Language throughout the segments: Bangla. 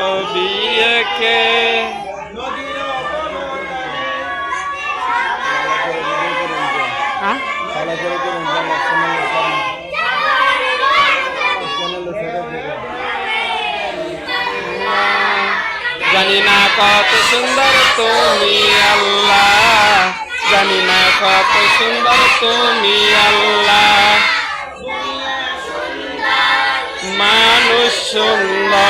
ছবি একে জানি না কত সুন্দর তুমি আল্লাহ। জানি না কত সুন্দর তুমি আল্লাহ। মানুষ সুন্দর।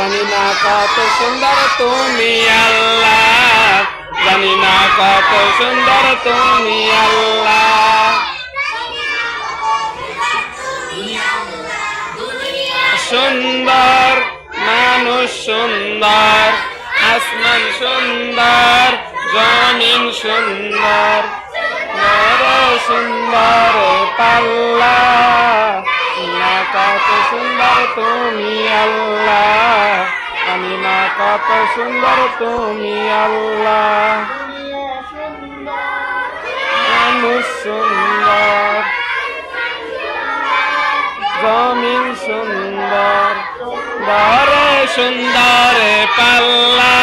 জানি না কত সুন্দর তুমি আল্লাহ। জানি না কত সুন্দর তুমি আল্লাহ। সুন্দর মানুষ সুন্দর, আসমান সুন্দর, জমিন সুন্দর, নর সুন্দর, পাল্লা। কত সুন্দর তুমি আল্লাহ। কত সুন্দর তুমি আল্লাহ। সুন্দর মানুষ সুন্দর। জমিন সুন্দর। দরে সুন্দরে পাল্লা।